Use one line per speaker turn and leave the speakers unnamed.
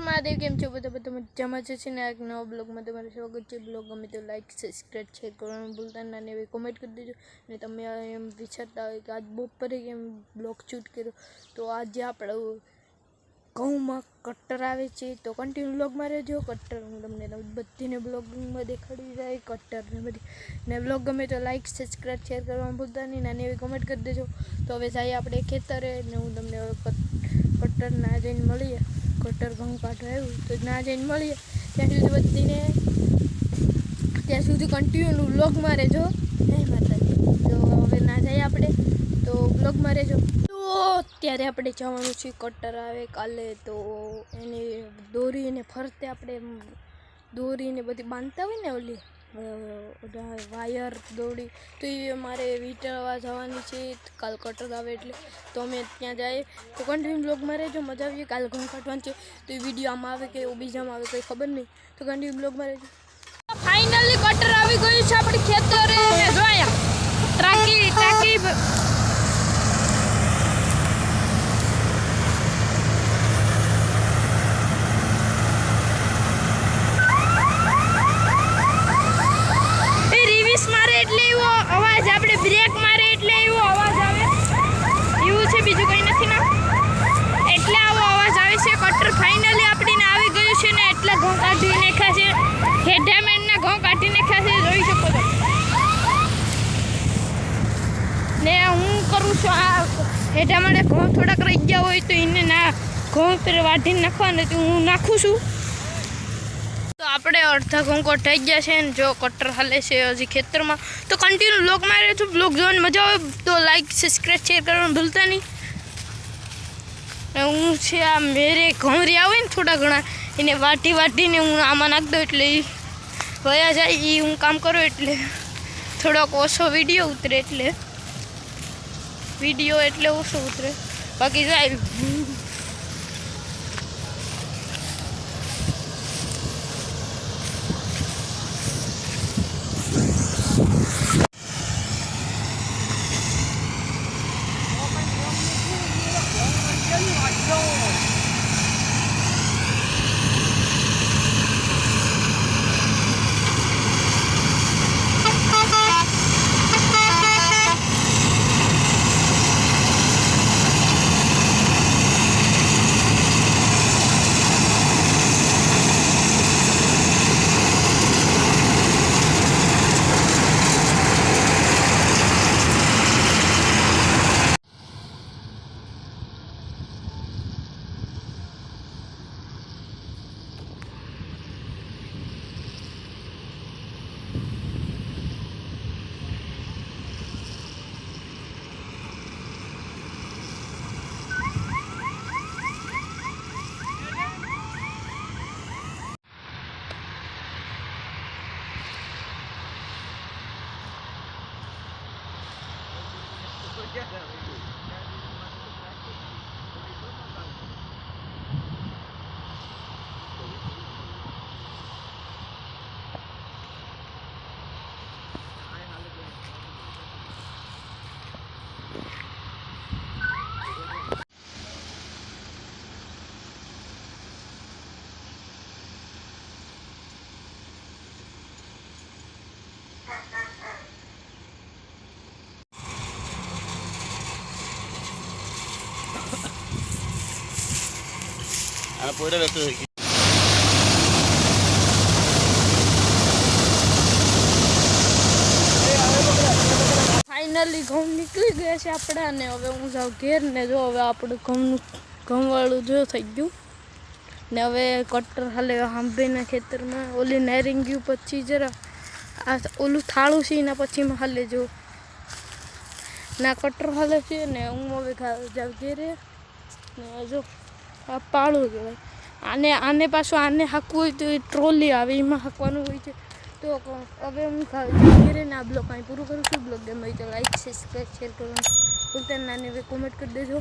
મહાદેવ, કેમ છો? બધા બધા મજામાં છે એક નવો બ્લોગમાં તમારું સ્વાગત છે. બ્લોગ ગમે તો લાઈક સબસ્ક્રાઈબ શેર કરવાનું ભૂલતા ના ને કોમેન્ટ કરી દેજો. ને તમે એમ વિચારતા હોય કે આજ બપોરે કેમ બ્લોગ શૂટ કર્યો? તો આજે આપણે ઘઉંમાં કટ્ટર આવે છે, તો કન્ટિન્યુ બ્લોગમાં રહેજો. કટ્ટર હું તમને બધીને બ્લોગમાં દેખાડી જાય કટ્ટરને બધી. ને બ્લોગ ગમે તો લાઇક સબસ્ક્રાઈબ શેર કરવાનું ભૂલતા નહીં. નાની એવી કોમેન્ટ કરી દેજો. તો હવે જઈએ આપણે ખેતરે ને હું તમને હવે કટ્ટર ના જઈને મળીએ. કટ્ટર ઘઉં કાઢવા આવ્યું તો ના જઈને મળીએ. ત્યાં સુધી બધીને ત્યાં સુધી કન્ટિન્યુ બ્લોગમાં રહેજો. જય માતાજી. તો હવે ના જઈએ આપણે. તો બ્લોગમાં રહેજો. તો ત્યારે આપણે જવાનું છે કટર આવે કાલે તો એને દોરીને ફરતે આપણે દોરીને બધી બાંધતા હોય ને ઓલી વાયર દોરી તો એ અમારે વીંટળવા જવાની છે કાલ કટર આવે એટલે. તો અમે ત્યાં જઈએ તો કન્ટિન્યુ બ્લોગમાં રહેજો મજા આવીએ કાલ ઘણું કાઢવાનું છે. તો એ વીડિયો આમાં આવે કે બીજામાં આવે કંઈ ખબર નહીં. તો કન્ટિન્યુ બ્લોગમાં રહેજો. ફાઇનલી કટર આવી ગયું છે આપણે ખેતરે. જોયા? ટ્રાકી ટ્રાકી એ રિવિસ મારે એટલે એવો અવાજ આપણે બ્રેક મારે એટલે એવો અવાજ આવે. એવું છે, બીજું કંઈ નથી ના. એટલે આવો અવાજ આવે છે કટર ફાઇનલી આપણીને આવી ગયું છે ને, એટલા ઘઉં કાઢી નાખ્યા છે. હેડામેનના ઘઉં કાઢી નાખ્યા છે, જોઈ શકો છો. ને હું કરું છું, આ હેઠા ઘઉં થોડાક રહી ગયા હોય તો એને ના ઘઉં વાઢીને નાખવાના, તો હું નાખું છું. આપણે અડધા ઘઉં કટાઈ ગયા છે ને જો કટર હાલે છે હજી ખેતરમાં. તો કન્ટિન્યુ બ્લોગ મારે છું. બ્લોગ જોવાની મજા આવે. તો લાઈક સબસ્ક્રાઈબ શેર કરવાનું ભૂલતા નહીં. હું છે આ મેરે ઘઉં રહ્યા હોય ને થોડા ઘણા. એને વાટી વાટીને હું આમાં નાખ દઉં એટલે એ વયા જાય. એ હું કામ કરું એટલે થોડોક ઓછો વીડિયો ઉતરે એટલે. વીડિયો એટલે ઓછો ઉતરે. બાકી જાય. Thank you.
આ પોઈડો વ્યક્ત થઈ ગઈ
ફાઇનલી ઘઉં નીકળી ગયા છે આપણા ને હવે હું જાઉં ઘેર ને જો હવે આપણું ઘઉંનું ઘઉંવાળું જો થઈ ગયું. ને હવે કટર હાલે આંબેના ખેતરમાં ઓલી નેરિંગ ગયું પછી જરા આ ઓલું થાળું છે એના પછી હાલે જો. ના કટર હાલે છે ને હું હવે જાઉં ઘેરે. ને જો આ પાળું કહેવાય. આને આને પાછું આને હાંકવું હોય તો એ ટ્રોલી આવે, એમાં હાંકવાનું હોય છે. તો હવે હું ઘેરે ને આ બ્લોગ અહીં પૂરું કરું છું. બ્લોગ ગમે તો લાઈક સબસ્ક્રાઈબ શેર કરવાનું ભૂલતા નાની કોમેન્ટ કરી દેજો.